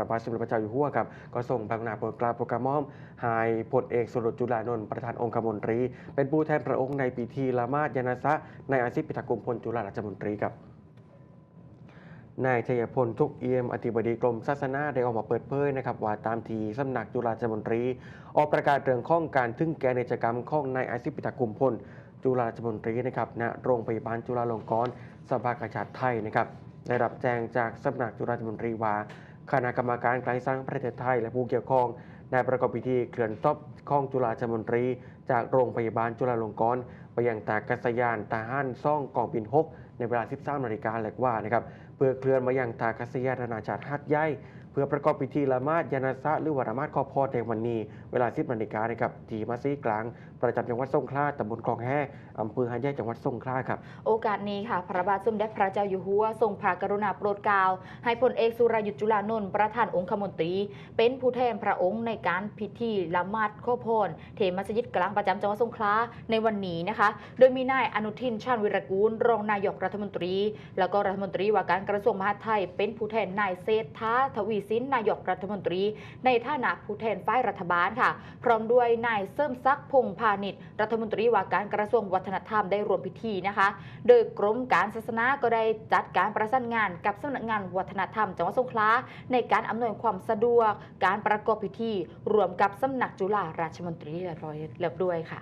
ระบาทสมเด็จพระเจ้าอยู่หัวครับก็ส่งพระกรุณาโปรดเกล้าโปรดกระหม่อมให้พลเอกสุรจุลานนท์ประธานองคมนตรี เป็นผู้แทนพระองค์ในพิธีละมาดยานาสะในอาซิพิทักษ์กุมพลจุฬาราชมนตรีครับนายชัยพลทุกเอี่ยมอธิบดีกรมศาสนาได้ออกมาเปิดเผยนะครับว่าตามทีสำนักจุฬาราชมนตรี ออกประกาศเรื่องข้องการทึ่งแก่ในกิจกรรมข้องนายอาซิพิทักษ์กุมพล จุฬาราชมนตรีนะครับณโรงพยาบาลจุฬาลงกรณ์สภากาชาติไทยนะครับได้รับแจ้งจากสำนักจุฬาราชมนตรีว่า คณะกรรมการกลางสร้างประเทศไทย และผู้เกี่ยวข้องได้ประกอบพิธีเคลื่อนศพของจุฬาราชมนตรี จากโรงพยาบาลจุฬาลงกรณ์ไปยังตากาศยานตาหันซ่องกองบิน 6 ในเวลา 13นาฬิกาแหลกว่านะครับเพื่อเคลื่อนมายังตากาศยานนานาชาติฮัดใหญ่ พื่อประกอบพิธีละมาดยานาซะหรือวาระมาดข้อพอดในวันนี้ เวลา10นาฬิกานะครับที่มัสยิดกลาง ประจำจังหวัดสงขลาตำบลคลองแห่อำเภอหาดใหญ่จังหวัดสงขลาครับ โอกาสนี้ค่ะพระบาทสมเด็จพระเจ้าอยู่หัวทรงพระกรุณาโปรดเกล้าให้พลเอกสุรยุทธ์จุลานนท์ประธานองคมนตรี เป็นผู้แทนพระองค์ในการพิธีละมาดข้อพรเทมัสยิดกลางประจำจังหวัดสงขลาในวันนี้นะคะ โดยมีนายอนุทินชาญวิรกูล รองนายกรัฐมนตรี แล้วก็รัฐมนตรีว่าการกระทรวงมหาดไทยเป็นผู้แทนนายเศรษฐาทวีสินนายกรัฐมนตรี ในฐานะผู้แทนฝ่ายรัฐบาลค่ะ พร้อมด้วยนายเสริมซักดิ์พงพาณิชย์รัฐมนตรีว่าการกระทรวงวัฒนธรรมได้รวมพิธีนะคะ โดยกรมการศาสนาก็ได้จัดการประสานงานกับสำนักงานวัฒนธรรมจังหวัดสงขลาในการอำนวยความสะดวก การประกอบพิธี รวมกับสำนักจุฬาราชมนตรีเรียบร้อยเรียบด้วยค่ะ